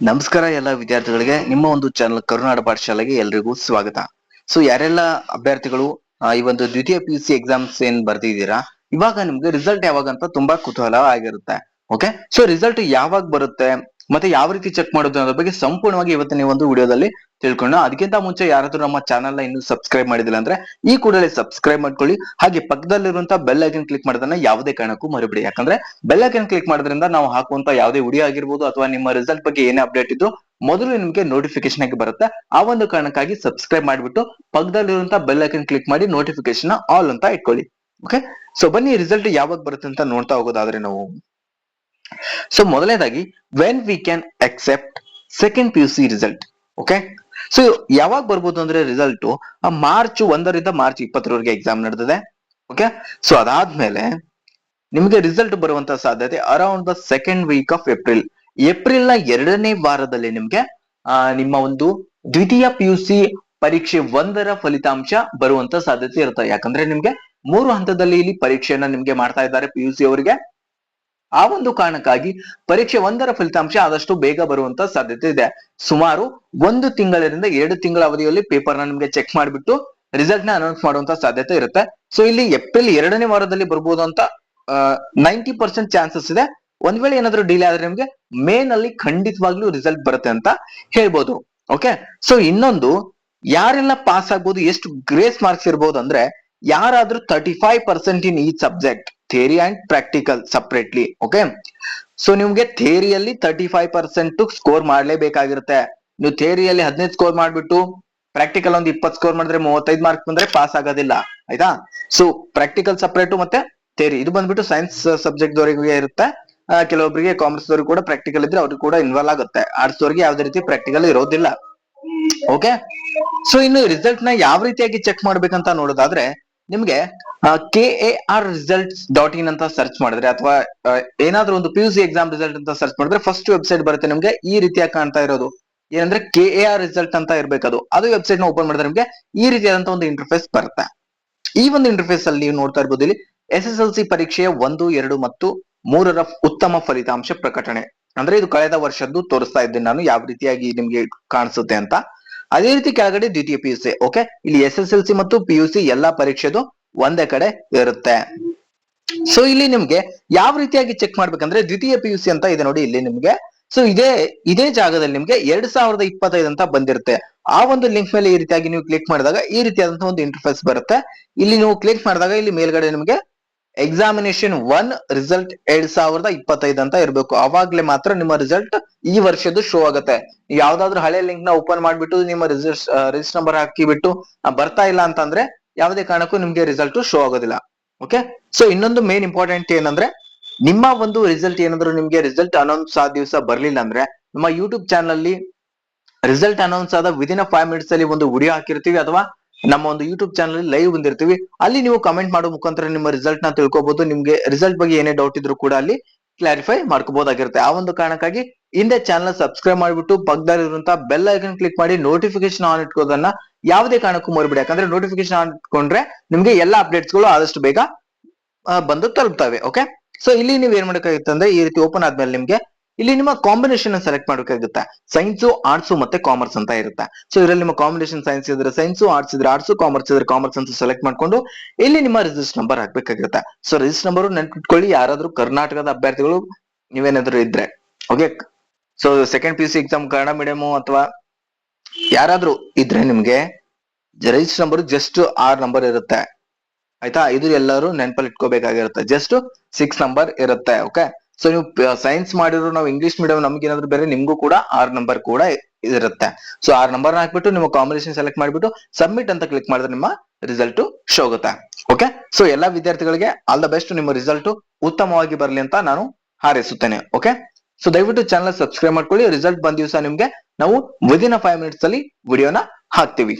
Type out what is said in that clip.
ನಮಸ್ಕಾರ ಎಲ್ಲ ವಿದ್ಯಾರ್ಥಿಗಳಿಗೆ. ನಿಮ್ಮ ಒಂದು ಚಾನಲ್ ಕರುನಾಡ ಪಾಠಶಾಲೆಗೆ ಎಲ್ರಿಗೂ ಸ್ವಾಗತ. ಸೊ ಯಾರೆಲ್ಲ ಅಭ್ಯರ್ಥಿಗಳು ಈ ಒಂದು ದ್ವಿತೀಯ ಪಿ ಯು ಸಿ ಎಕ್ಸಾಮ್ಸ್ ಏನ್ ಬರ್ದಿದ್ದೀರಾ, ಇವಾಗ ನಿಮ್ಗೆ ರಿಸಲ್ಟ್ ಯಾವಾಗ ಅಂತ ತುಂಬಾ ಕುತೂಹಲ ಆಗಿರುತ್ತೆ. ಓಕೆ ಸೊ ರಿಸಲ್ಟ್ ಯಾವಾಗ ಬರುತ್ತೆ? ಮತ್ತೆ ಯಾವ ರೀತಿ ಚೆಕ್ ಮಾಡೋದು ಅನ್ನೋದ್ರ ಬಗ್ಗೆ ಸಂಪೂರ್ಣವಾಗಿ ಇವತ್ತಿನ ಈ ಒಂದು ವಿಡಿಯೋದಲ್ಲಿ ತಿಳ್ಕೊಂಡು ಅದಕ್ಕಿಂತ ಮುಂಚೆ ಯಾರಾದ್ರೂ ನಮ್ಮ ಚಾನಲ್ನ ಇನ್ನೂ ಸಬ್ಸ್ಕ್ರೈಬ್ ಮಾಡಿದಿಲ್ಲ ಅಂದ್ರೆ ಈ ಕೂಡಲೇ ಸಬ್ಸ್ಕ್ರೈಬ್ ಮಾಡ್ಕೊಳ್ಳಿ. ಹಾಗೆ ಪಕ್ಕದಲ್ಲಿರುವಂತ ಬೆಲ್ ಐಕನ್ ಕ್ಲಿಕ್ ಮಾಡೋದನ್ನ ಯಾವುದೇ ಕಾರಣಕ್ಕೂ ಮರಿಬಿಡಿ. ಯಾಕಂದ್ರೆ ಬೆಲ್ ಐಕನ್ ಕ್ಲಿಕ್ ಮಾಡೋದ್ರಿಂದ ನಾವು ಹಾಕುವಂತ ಯಾವುದೇ ವಿಡಿಯೋ ಆಗಿರ್ಬೋದು ಅಥವಾ ನಿಮ್ಮ ರಿಸಲ್ಟ್ ಬಗ್ಗೆ ಏನೇ ಅಪ್ಡೇಟ್ ಇದ್ರು ಮೊದಲು ನಿಮಗೆ ನೋಟಿಫಿಕೇಶನ್ ಆಗಿ ಬರುತ್ತೆ. ಆ ಒಂದು ಕಾರಣಕ್ಕಾಗಿ ಸಬ್ಸ್ಕ್ರೈಬ್ ಮಾಡಿಬಿಟ್ಟು ಪಕ್ಕದಲ್ಲಿರುವಂತ ಬೆಲ್ ಐಕನ್ ಕ್ಲಿಕ್ ಮಾಡಿ ನೋಟಿಫಿಕೇಶನ್ ಆಲ್ ಅಂತ ಇಟ್ಕೊಳ್ಳಿ. ಓಕೆ ಸೊ ಬನ್ನಿ ರಿಸಲ್ಟ್ ಯಾವಾಗ ಬರುತ್ತೆ ಅಂತ ನೋಡ್ತಾ ಹೋಗೋದಾದ್ರೆ ನಾವು ಸೊ ಮೊದಲನೇದಾಗಿ when we can accept second P U C result okay so ಯಾವಾಗ ಬರ್ಬೋದು ಅಂದ್ರೆ ರಿಸಲ್ಟ್ ಮಾರ್ಚ್ ಒಂದರಿಂದ ಮಾರ್ಚ್ ಇಪ್ಪತ್ತರವರೆಗೆ ಎಕ್ಸಾಮ್ ನಡೆದಿದೆ ಓಕೆ ಸೊ ಅದಾದ್ಮೇಲೆ ನಿಮಗೆ ರಿಸಲ್ಟ್ ಬರುವಂತ ಸಾಧ್ಯತೆ around the second week of April ಏಪ್ರಿಲ್ನ ಎರಡನೇ ವಾರದಲ್ಲಿ ನಿಮ್ಗೆ ನಿಮ್ಮ ಒಂದು ದ್ವಿತೀಯ ಪಿ ಯು ಸಿ ಪರೀಕ್ಷೆ ಒಂದರ ಫಲಿತಾಂಶ ಬರುವಂತ ಸಾಧ್ಯತೆ ಇರುತ್ತೆ. ಯಾಕಂದ್ರೆ ನಿಮ್ಗೆ ಮೂರು ಹಂತದಲ್ಲಿ ಇಲ್ಲಿ ಪರೀಕ್ಷೆಯನ್ನ ನಿಮ್ಗೆ ಮಾಡ್ತಾ ಇದ್ದಾರೆ ಪಿ ಯು ಸಿ ಅವರಿಗೆ. ಆ ಒಂದು ಕಾರಣಕ್ಕಾಗಿ ಪರೀಕ್ಷೆ ಒಂದರ ಫಲಿತಾಂಶ ಆದಷ್ಟು ಬೇಗ ಬರುವಂತ ಸಾಧ್ಯತೆ ಇದೆ. ಸುಮಾರು ಒಂದು ತಿಂಗಳಿಂದ ಎರಡು ತಿಂಗಳ ಅವಧಿಯಲ್ಲಿ ಪೇಪರ್ನ ನಿಮ್ಗೆ ಚೆಕ್ ಮಾಡಿಬಿಟ್ಟು ರಿಸಲ್ಟ್ನ ಅನೌನ್ಸ್ ಮಾಡುವಂತ ಸಾಧ್ಯತೆ ಇರುತ್ತೆ. ಸೊ ಇಲ್ಲಿ ಏಪ್ರಿಲ್ ಎರಡನೇ ವಾರದಲ್ಲಿ ಬರ್ಬೋದು ಅಂತ ನೈಂಟಿ ಪರ್ಸೆಂಟ್ ಚಾನ್ಸಸ್ ಇದೆ. ಒಂದ್ ವೇಳೆ ಏನಾದ್ರು ಡಿಲೇ ಆದ್ರೆ ನಿಮ್ಗೆ ಮೇ ನಲ್ಲಿ ಖಂಡಿತವಾಗ್ಲೂ ರಿಸಲ್ಟ್ ಬರುತ್ತೆ ಅಂತ ಹೇಳ್ಬೋದು. ಓಕೆ ಸೊ ಇನ್ನೊಂದು, ಯಾರೆಲ್ಲ ಪಾಸ್ ಆಗ್ಬೋದು, ಎಷ್ಟು ಗ್ರೇಸ್ ಮಾರ್ಕ್ಸ್ ಇರ್ಬೋದು ಅಂದ್ರೆ, ಯಾರಾದ್ರೂ ತರ್ಟಿ ಫೈವ್ ಪರ್ಸೆಂಟ್ ಇನ್ ಈ subject theory and practical separately okay so ನಿಮ್ಗೆ ಥಿಯರಿಯಲ್ಲಿ ತರ್ಟಿ ಫೈವ್ ಪರ್ಸೆಂಟ್ ಸ್ಕೋರ್ ಮಾಡಲೇಬೇಕಾಗಿರುತ್ತೆ. ನೀವು ಥಿಯರಿಯಲ್ಲಿ ಹದಿನೈದು ಸ್ಕೋರ್ ಮಾಡ್ಬಿಟ್ಟು ಪ್ರಾಕ್ಟಿಕಲ್ ಒಂದು ಇಪ್ಪತ್ತು ಸ್ಕೋರ್ ಮಾಡಿದ್ರೆ ಮೂವತ್ತೈದು ಮಾರ್ಕ್ ಬಂದ್ರೆ ಪಾಸ್ ಆಗೋದಿಲ್ಲ, ಆಯ್ತಾ? ಸೊ ಪ್ರಾಕ್ಟಿಕಲ್ ಸಪ್ರೇಟು ಮತ್ತೆ ಥಿಯರಿ ಇದು ಬಂದ್ಬಿಟ್ಟು ಸೈನ್ಸ್ ಸಬ್ಜೆಕ್ಟ್ ದವರಿಗೆ ಇರುತ್ತೆ. ಕೆಲವೊಬ್ಬರಿಗೆ ಕಾಮರ್ಸ್ ದವ್ರಿಗೆ ಕೂಡ ಪ್ರಾಕ್ಟಿಕಲ್ ಇದ್ರೆ ಅವ್ರಿಗೆ ಕೂಡ ಇನ್ವಾಲ್ವ್ ಆಗುತ್ತೆ. ಆರ್ಟ್ಸ್ ದವರಿಗೆ ಯಾವ್ದೇ ರೀತಿ ಪ್ರಾಕ್ಟಿಕಲ್ ಇರೋದಿಲ್ಲ ಓಕೆ ಸೊ ಇನ್ನು ರಿಸಲ್ಟ್ನ ಯಾವ ರೀತಿಯಾಗಿ ಚೆಕ್ ಮಾಡ್ಬೇಕಂತ ನೋಡೋದಾದ್ರೆ ನಿಮ್ಗೆ K A R results dot in ಅಂತ ಸರ್ಚ್ ಮಾಡಿದ್ರೆ ಅಥವಾ ಏನಾದ್ರೂ ಒಂದು P U C exam result ಅಂತ ಸರ್ಚ್ ಮಾಡಿದ್ರೆ ಫಸ್ಟ್ ವೆಬ್ಸೈಟ್ ಬರುತ್ತೆ ನಿಮ್ಗೆ, ಈ ರೀತಿಯಾಗಿ ಕಾಣ್ತಾ ಇರೋದು. ಏನಂದ್ರೆ ಕೆ ಎ ಆರ್ ರಿಸಲ್ಟ್ ಅಂತ ಇರ್ಬೇಕದು. ಅದು ವೆಬ್ಸೈಟ್ನ ಓಪನ್ ಮಾಡಿದ್ರೆ ನಿಮ್ಗೆ ಈ ರೀತಿಯಾದಂತ ಒಂದು ಇಂಟರ್ಫೇಸ್ ಬರುತ್ತೆ. ಈ ಒಂದು ಇಂಟರ್ಫೇಸ್ ಅಲ್ಲಿ ನೀವು ನೋಡ್ತಾ ಇರ್ಬೋದು ಇಲ್ಲಿ ಎಸ್ ಎಸ್ ಎಲ್ ಸಿ ಪರೀಕ್ಷೆಯ ಒಂದು, ಎರಡು ಮತ್ತು ಮೂರರ ಉತ್ತಮ ಫಲಿತಾಂಶ ಪ್ರಕಟಣೆ. ಅಂದ್ರೆ ಇದು ಕಳೆದ ವರ್ಷದ್ದು ತೋರಿಸ್ತಾ ಇದ್ದೀನಿ ನಾನು, ಯಾವ ರೀತಿಯಾಗಿ ನಿಮ್ಗೆ ಕಾಣಿಸುತ್ತೆ ಅಂತ. ಅದೇ ರೀತಿ ಕೆಳಗಡೆ ದ್ವಿತೀಯ ಪಿ ಯು ಸಿ ಓಕೆ ಇಲ್ಲಿ ಎಸ್ ಎಸ್ ಎಲ್ ಸಿ ಮತ್ತು ಪಿ ಯು ಸಿ ಎಲ್ಲಾ ಪರೀಕ್ಷೆದು ಒಂದೇ ಕಡೆ ಇರುತ್ತೆ. ಸೊ ಇಲ್ಲಿ ನಿಮ್ಗೆ ಯಾವ ರೀತಿಯಾಗಿ ಚೆಕ್ ಮಾಡ್ಬೇಕಂದ್ರೆ ದ್ವಿತೀಯ ಪಿ ಯು ಸಿ ಅಂತ ಇದೆ ನೋಡಿ ಇಲ್ಲಿ ನಿಮ್ಗೆ. ಸೊ ಇದೇ ಇದೇ ಜಾಗದಲ್ಲಿ ನಿಮ್ಗೆ ಎರಡ್ ಸಾವಿರದ ಇಪ್ಪತ್ತೈದು ಅಂತ ಬಂದಿರುತ್ತೆ. ಆ ಒಂದು ಲಿಂಕ್ ಮೇಲೆ ಈ ರೀತಿಯಾಗಿ ನೀವು ಕ್ಲಿಕ್ ಮಾಡಿದಾಗ ಈ ರೀತಿಯಾದಂತಹ ಒಂದು ಇಂಟರ್ಫೇಸ್ ಬರುತ್ತೆ. ಇಲ್ಲಿ ನೀವು ಕ್ಲಿಕ್ ಮಾಡಿದಾಗ ಇಲ್ಲಿ ಮೇಲ್ಗಡೆ ನಿಮ್ಗೆ ಎಕ್ಸಾಮಿನೇಷನ್ ಒನ್ ರಿಸಲ್ಟ್ ಎರಡ್ ಸಾವಿರದ ಇಪ್ಪತ್ತೈದು ಅಂತ ಇರಬೇಕು. ಅವಾಗ್ಲೇ ಮಾತ್ರ ನಿಮ್ಮ ರಿಸಲ್ಟ್ ಈ ವರ್ಷದ್ದು ಶೋ ಆಗುತ್ತೆ. ಯಾವ್ದಾದ್ರು ಹಳೆ ಲಿಂಕ್ನ ಓಪನ್ ಮಾಡ್ಬಿಟ್ಟು ನಿಮ್ಮ ರಿಜಿಸ್ಟ್ ರಿಜಿಸ್ಟರ್ ನಂಬರ್ ಹಾಕಿಬಿಟ್ಟು ಬರ್ತಾ ಇಲ್ಲ ಅಂತಂದ್ರೆ ಯಾವುದೇ ಕಾರಣಕ್ಕೂ ನಿಮ್ಗೆ ರಿಸಲ್ಟ್ ಶೋ ಆಗೋದಿಲ್ಲ. ಓಕೆ ಸೊ ಇನ್ನೊಂದು ಮೇನ್ ಇಂಪಾರ್ಟೆಂಟ್ ಏನಂದ್ರೆ, ನಿಮ್ಮ ಒಂದು ರಿಸಲ್ಟ್ ಏನಾದ್ರು ನಿಮ್ಗೆ ರಿಸಲ್ಟ್ ಅನೌನ್ಸ್ ಆದ ದಿವಸ ಬರ್ಲಿಲ್ಲ ಅಂದ್ರೆ, ನಮ್ಮ ಯೂಟ್ಯೂಬ್ ಚಾನಲ್ ಅಲ್ಲಿ ರಿಸಲ್ಟ್ ಅನೌನ್ಸ್ ಆದ ವಿದಿನ್ ಫೈವ್ ಮಿನಿಟ್ಸ್ ಅಲ್ಲಿ ಒಂದು ವಿಡಿಯೋ ಹಾಕಿರ್ತೀವಿ, ಅಥವಾ ನಮ್ಮ ಒಂದು ಯೂಟ್ಯೂಬ್ ಚಾನಲ್ ಲೈವ್ ಬಂದಿರ್ತೀವಿ. ಅಲ್ಲಿ ನೀವು ಕಮೆಂಟ್ ಮಾಡೋ ಮುಖಾಂತರ ನಿಮ್ಮ ರಿಸಲ್ಟ್ನ ತಿಳ್ಕೊಬಹುದು ನಿಮ್ಗೆ ರಿಸಲ್ಟ್ ಬಗ್ಗೆ ಏನೇ ಡೌಟ್ ಇದ್ರು ಕೂಡ ಅಲ್ಲಿ ಕ್ಲಾರಿಫೈ ಮಾಡ್ಕೋಬಹುದಾಗಿರುತ್ತೆ ಆ ಒಂದು ಕಾರಣಕ್ಕಾಗಿ ಹಿಂದೆ ಚಾನಲ್ ಸಬ್ಸ್ಕ್ರೈಬ್ ಮಾಡಿಬಿಟ್ಟು ಪಕ್ಕದಲ್ಲಿರುವಂತಹ ಬೆಲ್ ಐಕನ್ ಕ್ಲಿಕ್ ಮಾಡಿ ನೋಟಿಫಿಕೇಶನ್ ಆನ್ ಇಟ್ಕೋದನ್ನ ಯಾವುದೇ ಕಾರಣಕ್ಕೂ ಮರಿಬಿಡಿ. ಯಾಕಂದ್ರೆ ನೋಟಿಫಿಕೇಶನ್ ಆನ್ ಇಟ್ಕೊಂಡ್ರೆ ನಿಮ್ಗೆ ಎಲ್ಲಾ ಅಪ್ಡೇಟ್ಸ್ಗಳು ಆದಷ್ಟು ಬೇಗ ಬಂದು ತಲುಪ್ತವೆ. ಓಕೆ ಸೊ ಇಲ್ಲಿ ನೀವು ಏನ್ ಮಾಡಬೇಕಾಗುತ್ತೆ ಅಂದ್ರೆ ಈ ರೀತಿ ಓಪನ್ ಆದ್ಮೇಲೆ ನಿಮ್ಗೆ ಇಲ್ಲಿ ನಿಮ್ಮ ಕಾಂಬಿನೇಷನ್ ಸೆಲೆಕ್ಟ್ ಮಾಡಬೇಕಾಗುತ್ತೆ ಸೈನ್ಸ್ ಆರ್ಟ್ಸ್ ಮತ್ತೆ ಕಾಮರ್ಸ್ ಅಂತ ಇರುತ್ತೆ. ಸೊ ಇದರಲ್ಲಿ ನಿಮ್ಮ ಕಾಂಬಿನೇಷನ್ ಸೈನ್ಸ್ ಇದ್ರೆ ಸೈನ್ಸ್ ಆರ್ಟ್ಸ್ ಇದ್ರೆ ಆರ್ಟ್ಸ್ ಕಾಮರ್ಸ್ ಇದ್ರೆ ಕಾಮರ್ಸ್ ಅಂತ ಸೆಲೆಕ್ಟ್ ಮಾಡ್ಕೊಂಡು ಇಲ್ಲಿ ನಿಮ್ಮ ರಿಜಿಸ್ಟರ್ ನಂಬರ್ ಹಾಕ್ಬೇಕಾಗುತ್ತೆ ಸೊ ರಿಜಿಸ್ಟರ್ ನಂಬರ್ ನೆನ್ಪಿಟ್ಕೊಳ್ಳಿ, ಯಾರಾದ್ರೂ ಕರ್ನಾಟಕದ ಅಭ್ಯರ್ಥಿಗಳು ನೀವೇನಾದ್ರೂ ಇದ್ರೆ. Okay so second P C exam Kannada medium ಅಥವಾ ಯಾರಾದ್ರೂ ಇದ್ರೆ ನಿಮ್ಗೆ ರಿಜಿಸ್ಟರ್ ನಂಬರ್ ಜಸ್ಟ್ ಆರ್ ನಂಬರ್ ಇರುತ್ತೆ. ಆಯ್ತಾ? ಇದು ಎಲ್ಲರೂ ನೆನಪಲ್ಲಿ ಇಟ್ಕೋಬೇಕಾಗಿರುತ್ತೆ. ಜಸ್ಟ್ ಸಿಕ್ಸ್ ನಂಬರ್ ಇರುತ್ತೆ. ಓಕೆ ಸೊ ನೀವು ಸೈನ್ಸ್ ಮಾಡಿದ್ರು ನಾವು ಇಂಗ್ಲಿಷ್ ಮೀಡಿಯಂ ನಮ್ಗೆ ಏನಾದ್ರು ಬೇರೆ, ನಿಮ್ಗೂ ಕೂಡ ಆರ್ ನಂಬರ್ ಕೂಡ ಇರುತ್ತೆ. ಸೊ ಆರ್ ನಂಬರ್ ಹಾಕ್ಬಿಟ್ಟು ನಿಮ್ಮ ಕಾಂಬಿನೇಷನ್ ಸೆಲೆಕ್ಟ್ ಮಾಡಿಬಿಟ್ಟು ಸಬ್ಮಿಟ್ ಅಂತ ಕ್ಲಿಕ್ ಮಾಡಿದ್ರೆ ನಿಮ್ಮ ರಿಸಲ್ಟ್ ಶೋ ಆಗುತ್ತೆ. ಓಕೆ ಸೊ ಎಲ್ಲಾ ವಿದ್ಯಾರ್ಥಿಗಳಿಗೆ ಆಲ್ ದ ಬೆಸ್ಟ್ ನಿಮ್ಮ ರಿಸಲ್ಟ್ ಉತ್ತಮವಾಗಿ ಬರಲಿ ಅಂತ ನಾನು ಹಾರೈಸುತ್ತೇನೆ. ಓಕೆ ಸೊ ದಯವಿಟ್ಟು ಚಾನಲ್ ಸಬ್ಸ್ಕ್ರೈಬ್ ಮಾಡ್ಕೊಳ್ಳಿ. ರಿಸಲ್ಟ್ ಬಂದ ದಿವಸ ನಿಮ್ಗೆ ನಾವು ವಿದಿನ್ ಫೈವ್ ಮಿನಿಟ್ಸ್ ಅಲ್ಲಿ ವಿಡಿಯೋನ ಹಾಕ್ತಿವಿ.